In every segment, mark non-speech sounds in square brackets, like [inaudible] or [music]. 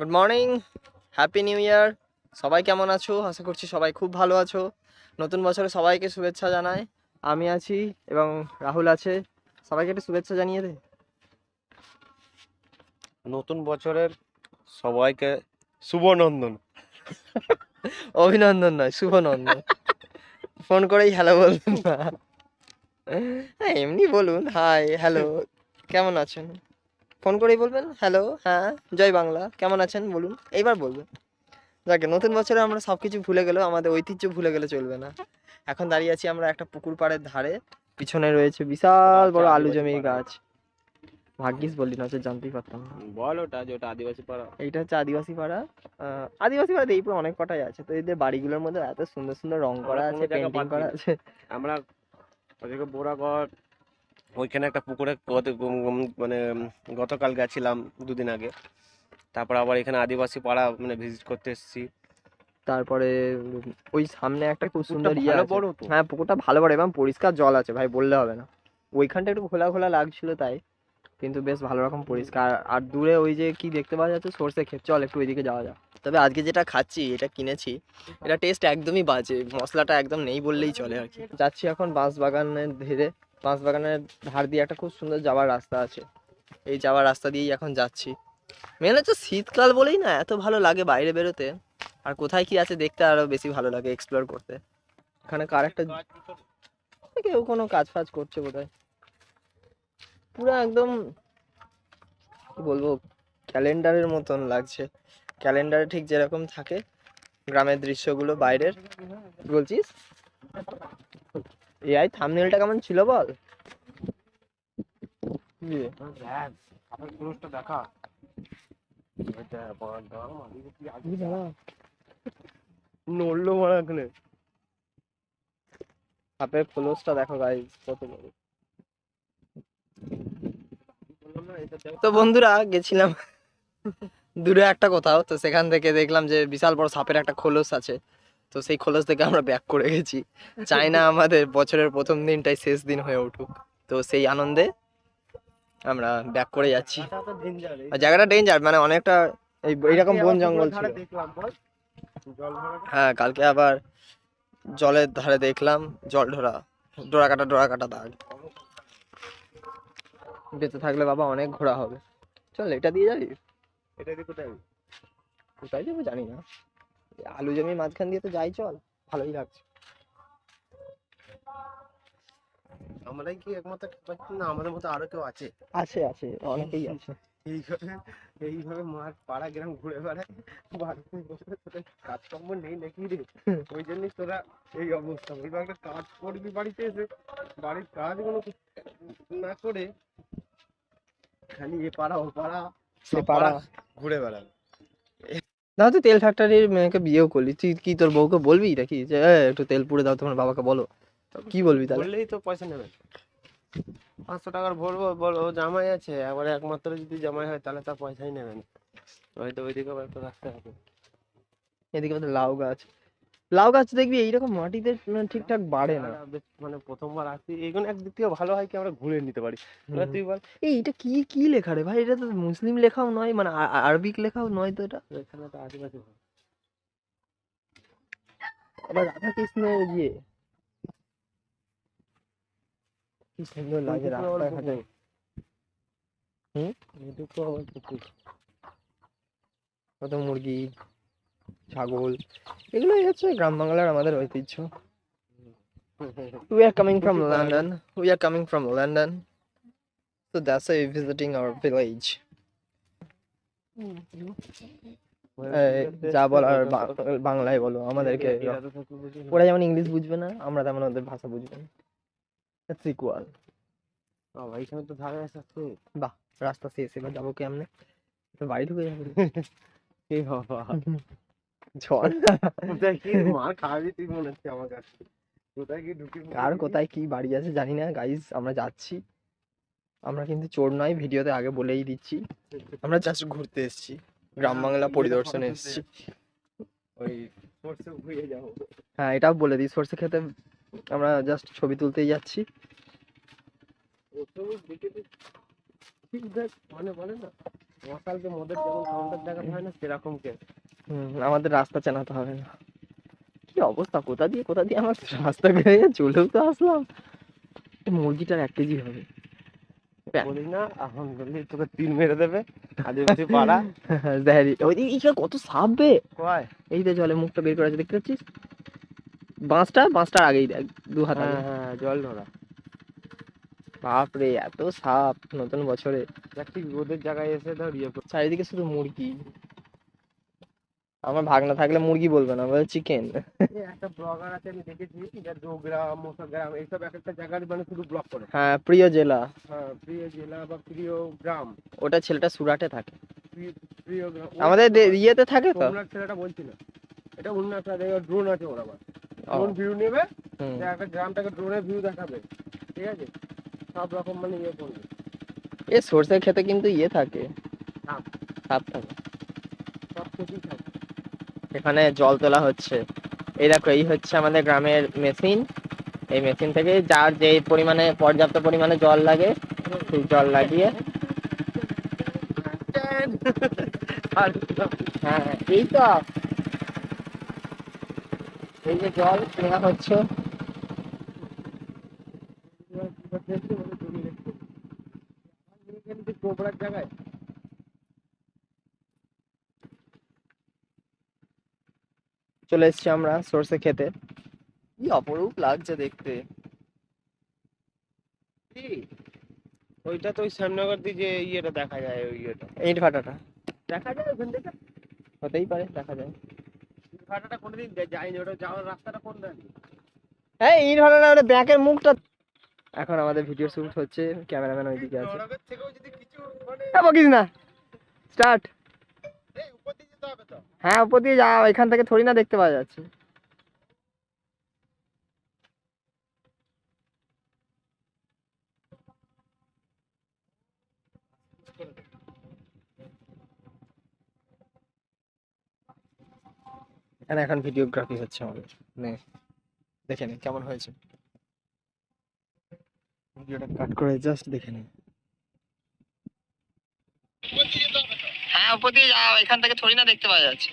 Good morning happy new year সবাই কেমন আছো? আশা করছি সবাই খুব ভালো আছো। নতুন বছরে সবাইকে শুভেচ্ছা জানাই। আমি আছি এবং রাহুল আছে। সবাইকে একটু শুভেচ্ছা জানিয়ে দে। নতুন বছরের সবাইকে শুভ নন্দন [laughs] অভিনন্দন নয় শুভনন্দন। ফোন করেই হ্যালো বলবেন না। হ্যাঁ এমনি বলুন। হাই হ্যালো কেমন আছেন? ফোন করেই বলবেন হ্যালো হ্যাঁ জয় বাংলা কেমন আছেন? বলুন এইবার বলবেন। যাকে নতুন বছরে আমরা সব কিছু ভুলে গেলেও আমাদের ঐতিহ্য ভুলে গেলে চলবে না। এখন দাঁড়িয়ে আছি আমরা একটা পুকুর পাড়ের ধারে পিছনে রয়েছে বিশাল বড় আলু জমির গাছ। ভাগ্যিস বললি না জানতেই পারতাম বল ওটা যে ওটা আদিবাসী পাড়া। এইটা হচ্ছে আদিবাসী পাড়া। আহ, আদিবাসী পাড়া এই অনেক কটাই আছে তো এদের বাড়িগুলোর মধ্যে এত সুন্দর সুন্দর রং করা আছে পেন্টিং করা আছে। আমরা ওদিকে বোরাগড় ওইখানে একটা পুকুরে গত মানে গতকাল গেছিলাম দুদিন আগে। তারপর আবার এখানে আদিবাসী পাড়া মানে ভিজিট করতে এসেছি। তারপরে ওই সামনে একটা খুব সুন্দর ইয়ে বড় হ্যাঁ পুকুরটা ভালো বড় এবং পরিষ্কার জল আছে ভাই বললে হবে না। ওইখানটা একটু খোলা খোলা লাগছিল তাই কিন্তু বেশ ভালো রকম পরিষ্কার। আর দূরে ওই যে কি দেখতে পাওয়া যাচ্ছে সর্ষে ক্ষেত। চল একটু ওইদিকে যাওয়া যাক। তবে আজকে যেটা খাচ্ছি এটা কিনেছি এটা টেস্ট একদমই বাজে মশলাটা একদম নেই বললেই চলে আর কি। যাচ্ছি এখন বাঁশ বাগানের ধীরে। বাঁশ বাগানের ধার দিয়ে একটা খুব সুন্দর যাওয়ার রাস্তা আছে। এই যাওয়ার রাস্তা দিয়েই এখন যাচ্ছি। মেন হচ্ছে শীতকাল বলেই না, এত ভালো লাগে বাইরে বেরোতে। আর কোথায় কি আছে দেখতে আরও বেশি ভালো লাগে এক্সপ্লোর করতে। এখানে কার একটা কেউ কোনো কাজ ফাজ করছে বোধহয়। পুরো একদম কি বলব, ক্যালেন্ডারের মতন লাগছে। ক্যালেন্ডারে ঠিক যেরকম থাকে, গ্রামের দৃশ্যগুলো বাইরের। বলছিস? এআই থাম্বনেলটা কেমন ছিল বল? নড়লো সাপের খোলসটা দেখো কত বড়। তো বন্ধুরা, গেছিলাম [laughs] দূরে একটা কোথাও, তো সেখান থেকে দেখলাম যে বিশাল বড় সাপের একটা খোলস আছে। তো সেই খোলস থেকে আমরা ব্যাক করে গেছি। চাই না আমাদের বছরের প্রথম দিনটাই শেষ দিন হয়ে উঠুক। তো সেই আনন্দে আমরা ব্যাক করে যাচ্ছি। জায়গাটা ডেঞ্জার মানে অনেকটা এই এইরকম বন জঙ্গল ছিল। হ্যাঁ কালকে আবার জলের ধারে দেখলাম জল ঢোরা ডোরা কাটা ডোরা কাটা দাগ। বেঁচে থাকলে বাবা অনেক ঘোরা হবে। চল এটা দিয়ে যাবি? এটা দিয়ে কোথায় কোথায় যাব জানি না। আলু জমির মাঝখান দিয়ে তো যাই চল ভালোই লাগছে। আমরাই কি একমাত্র পাচ্ছি না আমাদের মতো আরও কেউ আছে? আছে আছে অনেকেই আছে। এইভাবে এইভাবে মাঠ পাড়া গ্রাম ঘুরে বেড়ায় বাড়িতে বসে তোদের কাজকর্ম নেই নাকি রে? ওই জন্যই তোরা এই অবস্থা। বলব একটা কাজ করবি বাড়িতে এসে বাড়ির কাজ কাজগুলো না করে খালি এ পাড়া ও পাড়া সে পাড়া ঘুরে বেড়াবে। না তুই তেল ফ্যাক্টরির মেয়েকে বিয়েও করলি। তুই কি তোর বউকে বলবি নাকি? যে "এ, একটু তেল পুড়ে দাও তোমার বাবাকে বলো। কি বলবি তাহলে? বললেই তো পয়সা নেবে। পাঁচশো টাকার ভরবো বলো জামাই আছে আবার একমাত্র যদি জামাই হয় তাহলে তার পয়সাই নেবে না। হয়তো ওইদিকে একটু রাখতে হবে। এদিকে আমাদের লাউ গাছ। লাউ গাছ দেখবি এইরকম মাটিতে মানে ঠিকঠাক বাড়ে না। মানে প্রথমবার আসি এইগুলো একদিক থেকে ভালো হয় কি আমরা ঘুরে নিতে পারি। তুই বল। এই এটা কি কি লেখা রে ভাই? এটা তো মুসলিম লেখাও নয় মানে আরবিক লেখাও নয় তো এটা? এখানে তো আদিবাসী আবার রাধা কৃষ্ণের ইয়ে কি সুন্দর লাগে রাস্তাঘাটে হুম? ওইদিকে আবার পুকুর। কত মুরগি? ছাগল এগুলোই হচ্ছে গ্রাম বাংলার আমাদের ঐতিহ্য। We are coming from london. We are coming from london. So that's why we're visiting our village. যা বলার বা- বাংলায় বলো আমাদেরকে। ওরা যেমন ইংলিশ বুঝবে না আমরা তেমন ওদের ভাষা বুঝবে না। That's equal. বাবা, এইখানে তো ধারে আছে রাস্তা শেষ এবার যাব কেমনে? বাড়ি ঢুকে যাবে। [laughs] বাবা। ঝড় কোথায় কি মার খাওয়াবি তুই মনে হচ্ছে আমার কাছে। কোথায় কি ঢুকি কার কোথায় কি বাড়ি আছে জানি না। গাইজ আমরা যাচ্ছি। আমরা কিন্তু চোর নয় ভিডিওতে আগে বলেই দিচ্ছি। আমরা জাস্ট ঘুরতে এসেছি। গ্রাম বাংলা পরিদর্শনে এসেছি। ওই সরষে ভুয়ে যাব। হ্যাঁ এটাও বলে দিই। সর্ষে খেতে আমরা জাস্ট ছবি তুলতেই যাচ্ছি। দেখে দেখ মানে বলে না মশালকে মদের যেমন কাউন্টার হয় না সেরকম কে হুম, আমাদের রাস্তা চেনাতে হবে না। কি অবস্থা? কোথা দিয়ে কোথা দিয়ে আমার রাস্তা গেলে চলেও তো আসলাম। এই মুরগিটার এক কেজি হবে। বলি না এখন বললি তোকে তিন মেরে দেবে। আদিবাসী পাড়া। [laughs] দেখারি ওই দিকে কত সাপ বে। কয়? এই যে জলে মুখটা বের করে আছে দেখতে পাচ্ছিস? বাঁশটা বাঁশটার আগেই দেখ দু হাত আগে। হ্যাঁ হ্যাঁ জল ধরা। বাপরে এত সাপ নতুন বছরে। ঠিক রোদের জায়গায় এসে ধর ইয়ে করছে চারিদিকে শুধু মুরগি। আমার ভাগনা থাকলে মুরগি বলবে না বলে চিকেন একটা ব্লগার আছে আমি দেখেছি যা যোগগ্রাম মোসাগ্রাম এইসব এক একটা জায়গার মানে শুধু ব্লগ করে। হ্যাঁ প্রিয় জেলা। হ্যাঁ প্রিয় জেলা বা প্রিয় গ্রাম। ওটা ছেলেটা সুরাটে থাকে। প্রিয়- গ্রাম। আমাদের ইয়েতে থাকে তো? সোমনাথ ছেলেটা বলছিল এটা অন্য একটা ড্রোন আছে ওর আবার। ড্রোন ভিউ নেবে। একটা গ্রামটাকে ড্রোনের ভিউ দেখাবে। ঠিক আছে? সব রকম মানে ইয়ে করবে। এ সর্ষে খেতে কিন্তু ইয়ে থাকে। সাপ। সাপ থাকে। এখানে জল তোলা হচ্ছে। এই দেখো, এই হচ্ছে আমাদের গ্রামের মেশিন এই মেশিন থেকে যার যে পরিমাণে, পর্যাপ্ত পরিমাণে জল লাগে, সেই জল লাগিয়ে হ্যাঁ এই তো। এই যে জল নেওয়া হচ্ছে দেখছি বলে জমি দেখছি কিন্তু কোবরার জায়গায় চলে এসেছি আমরা সর্ষে খেতে। কি অপরূপ লাগছে দেখতে। ওইটা তো ওই শ্যামনগর দিয়ে যে ইয়েটা দেখা যায় ওই ইয়েটা। ইট ভাটাটা। দেখা যায় ওখান থেকে? হতেই পারে দেখা যায়। ঘাটাটা কোনোদিন যা- যায়নি ওটা যাওয়ার রাস্তাটা কোন দেন হ্যাঁ ইট ভাটাটা ওটা ব্যাকের মুখটা। এখন আমাদের ভিডিও শুট হচ্ছে ক্যামেরাম্যান ওইদিকে আছে। থেকেও যদি কিছু মানে হ্যাঁ না। স্টার্ট এই উপর দিয়ে যেতে হবে তো। হ্যাঁ উপর দিয়ে যাও এখান থেকে থোড়ি না দেখতে পাওয়া যাচ্ছে। এখানে এখন ভিডিওগ্রাফি হচ্ছে আমাদের। নে, দেখে নে, কেমন হয়েছে? ভিডিওটা কাট করে জাস্ট দেখে নে হ্যাঁ উপর দিয়ে এখান থেকে থরি না দেখতে পাওয়া যাচ্ছে।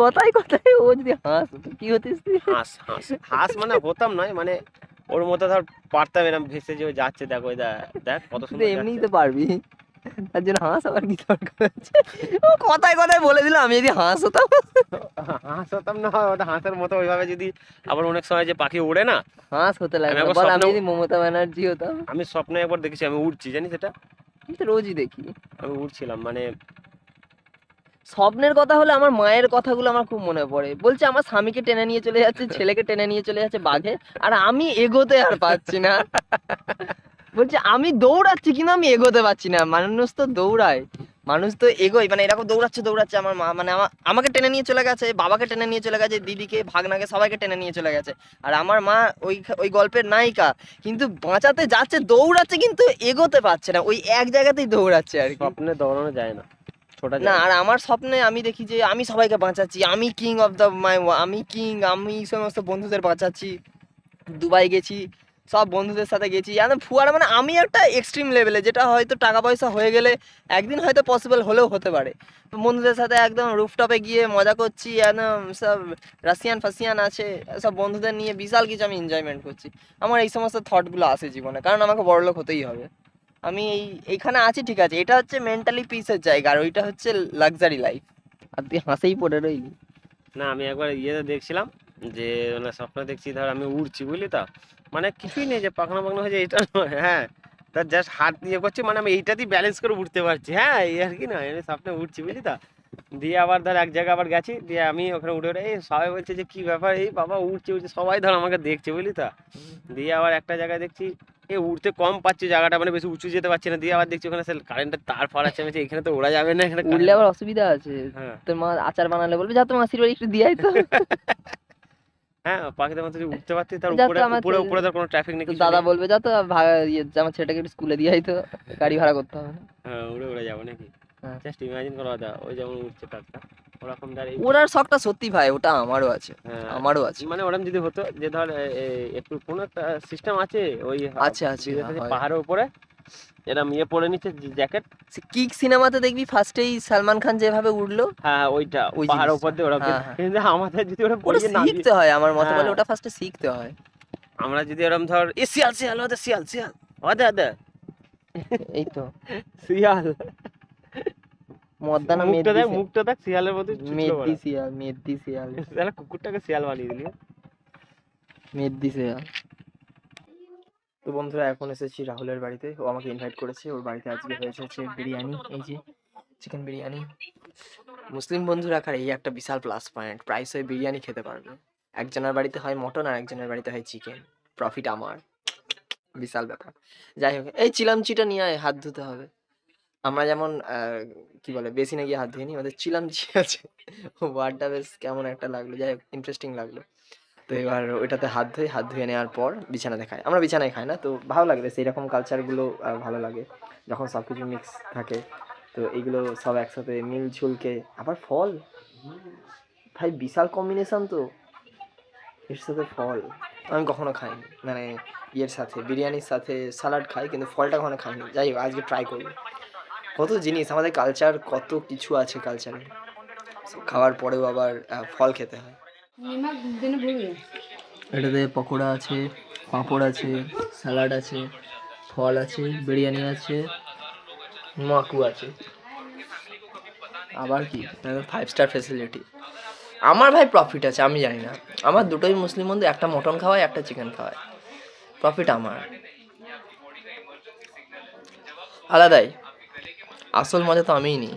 কথাই কথাই ও যদি হাস কি হতিস তুই? হাঁস হাঁস। হাঁস মানে হতাম নয় মানে ওর মতো ধর পারতাম এরকম ভেসে যে ও যাচ্ছে দেখো ওই দেখ দেখ কত সুন্দর এমনিই তো পারবি। তার জন্য হাঁস আবার কি দরকার আছে কথায় কথায় বলে দিলাম আমি যদি হাঁস হতাম। হাঁস হতাম না ওটা হাঁসের মতো ওইভাবে যদি আবার অনেক সময় যে পাখি উড়ে না হাঁস হতে লাগে। বল আমি যদি মমতা ব্যানার্জি হতাম। আমি স্বপ্নে একবার দেখেছি আমি উড়ছি জানিস এটা? আমি তো রোজই দেখি। আমি উড়ছিলাম মানে স্বপ্নের কথা হলে আমার মায়ের কথাগুলো আমার খুব মনে পড়ে। বলছে আমার স্বামীকে টেনে নিয়ে চলে যাচ্ছে ছেলেকে টেনে নিয়ে চলে যাচ্ছে বাঘে আর আমি এগোতে আর পাচ্ছি না। বলছে আমি দৌড়াচ্ছি কিন্তু আমি এগোতে পারছি না। মানুষ তো দৌড়ায়। মানুষ তো এগোয়। মানে এরকম দৌড়াচ্ছে দৌড়াচ্ছে আমার মা মানে আমাকে টেনে নিয়ে চলে গেছে বাবাকে টেনে নিয়ে চলে গেছে দিদিকে ভাগনাকে সবাইকে টেনে নিয়ে চলে গেছে। আর আমার মা ওই ওই গল্পের নায়িকা কিন্তু বাঁচাতে যাচ্ছে দৌড়াচ্ছে কিন্তু এগোতে পারছে না। ওই এক জায়গাতেই দৌড়াচ্ছে আর কি। স্বপ্নে দৌড়ানো যায় না। না আর আমার স্বপ্নে আমি দেখি যে আমি সবাইকে বাঁচাচ্ছি। আমি কিং অফ দ্য মাই আমি কিং আমি সমস্ত বন্ধুদের বাঁচাচ্ছি। দুবাই গেছি। সব বন্ধুদের সাথে গেছি। একদম ফুয়ারা মানে আমি একটা এক্সট্রিম লেভেলে যেটা হয়তো টাকা পয়সা হয়ে গেলে একদিন হয়তো পসিবল হলেও হতে পারে। বন্ধুদের সাথে একদম রুফটপে গিয়ে মজা করছি একদম সব রাশিয়ান ফাসিয়ান আছে সব বন্ধুদের নিয়ে বিশাল কিছু আমি এনজয়মেন্ট করছি। আমার এই সমস্ত থটগুলো আসে জীবনে কারণ আমাকে বড়লোক হতেই হবে। আমি এই এইখানে আছি ঠিক আছে। এটা হচ্ছে মেন্টালি পিসের জায়গা আর ওইটা হচ্ছে লাক্সারি লাইফ আর তুই হাসেই পড়ে রইলি। না আমি একবার ইয়েতে দেখছিলাম যে মানে স্বপ্ন দেখছি ধর আমি উড়ছি বুঝলি তো? মানে কিছুই নেই যে পাখনা পাখনা হয়েছে এটা হ্যাঁ? তার জাস্ট হাত দিয়ে করছি মানে আমি এইটাতেই ব্যালেন্স করে উঠতে পারছি হ্যাঁ? এই আর কি না আমি স্বপ্নে উঠছি বুঝলি তো? দিয়ে আবার ধর এক জায়গায় আবার গেছি দিয়ে আমি ওখানে উঠে উঠে এই সবাই বলছে যে কি ব্যাপার? এই বাবা উঠছে উঠছে সবাই ধর আমাকে দেখছে বুঝলি তো? দিয়ে আবার একটা জায়গায় দেখছি এ উঠতে কম পাচ্ছি জায়গাটা মানে বেশি উঁচু যেতে পারছি না। দিয়ে আবার দেখছি ওখানে সে কারেন্টের তার ফার আছে আমি এখানে তো ওড়া যাবে না এখানে উঠলে আবার অসুবিধা আছে। হ্যাঁ। তোর মা আচার বানালে বলবে যা তো মাসির বাড়ি একটু দিয়ে তো। হ্যাঁ পাখিদের মতো যদি উঠতে পারতি তার উপরে উপরে উপরে ধর কোনো ট্রাফিক নেই দাদা বলবে যা তো ইয়ে আমার ছেলেটাকে একটু স্কুলে দিয়ে তো গাড়ি ভাড়া করতে হবে হ্যাঁ উড়ে উড়ে যাব নাকি। জাস্ট ইমাজিন করা যায় ওই যেমন উঠছে কাজটা ওরকম এই ওরার শখটা সত্যি ভাই ওটা আমারও আছে হ্যাঁ, আমারও আছে। মানে ওরকম যদি হতো যে ধর একটু কোনো একটা সিস্টেম আছে ওই আছে, আছে, যে হয়। পাহাড়ের উপরে এরম ইয়ে পরে নিচ্ছে জ্যাকেট। কিক সিনেমাতে দেখবি? ফার্স্টেই সালমান খান যেভাবে উঠল হ্যাঁ ওইটা ওই জিনিসটা। উপর দিয়ে ওরা হ্যাঁ, হ্যাঁ। কিন্তু আমাদের যদি ওরা পড়িয়ে নামিয়ে শিখতে হয় আমার মতে বলে হ্যাঁ। ওটা ফার্স্টে শিখতে হয়। আমরা যদি ওরম ধর এ শিয়াল শিয়াল ওদের শিয়াল শিয়াল। ওদে ওদে এই তো। শিয়াল। মদ্দানা মুখটা দেখ মুখটা দেখ শিয়ালের মতো মেদ্দি শিয়াল মেদ্দি শিয়াল। কুকুরটাকে শিয়াল বানিয়ে দিলি। মেদ্দি শিয়াল। বন্ধুরা এখন এসেছি রাহুলের বাড়িতে। ও আমাকে ইনভাইট করেছে, ওর বাড়িতে আজকে হয়েছে হচ্ছে বিরিয়ানি, এই যে চিকেন বিরিয়ানি। মুসলিম বন্ধু রাখার এই একটা বিশাল প্লাস পয়েন্ট প্রাইস হয়ে বিরিয়ানি খেতে পারবে। একজনের বাড়িতে হয় মটন আর একজনের বাড়িতে হয় চিকেন প্রফিট আমার। বিশাল ব্যাপার। যাই হোক, এই চিলামচিটা নিয়ে আয়, হাত ধুতে হবে। আমরা যেমন কি বলে, বেশি বেসিনে গিয়ে হাত ধুয়ে নিই ওদের চিলামচি আছে। [laughs] ওয়ার্ডটা বেশ কেমন একটা লাগল। যাই হোক ইন্টারেস্টিং লাগল। তো এবার ওইটাতে হাত ধুয়ে হাত ধুয়ে নেওয়ার পর বিছানাতে খাই আমরা বিছানায় খাই না, তো ভালো লাগে সেই রকম কালচারগুলো ভালো লাগে। যখন সব কিছু মিক্স থাকে, তো এগুলো সব একসাথে মিল ঝুলকে। আবার ফল? ভাই, বিশাল কম্বিনেশন তো। এর সাথে ফল। আমি কখনো খাইনি। মানে ইয়ের সাথে, বিরিয়ানির সাথে স্যালাড খাই, কিন্তু ফলটা কখনো খাইনি। যাই হোক, আজকে ট্রাই করব। কত জিনিস, আমাদের কালচার কত কিছু আছে কালচারে খাওয়ার পরেও আবার ফল খেতে হয়। এটাতে পকোড়া আছে, পাঁপড় আছে, স্যালাড আছে, ফল আছে, বিরিয়ানি আছে মাকু আছে। আবার কি? ফাইভ স্টার ফেসিলিটি আমার ভাই প্রফিট আছে, আমি জানি না। আমার দুটোই মুসলিম বন্ধু, একটা মটন খাওয়ায়, একটা চিকেন খাওয়ায়। প্রফিট আমার। আলাদাই। আসল মজা তো আমিই নিই।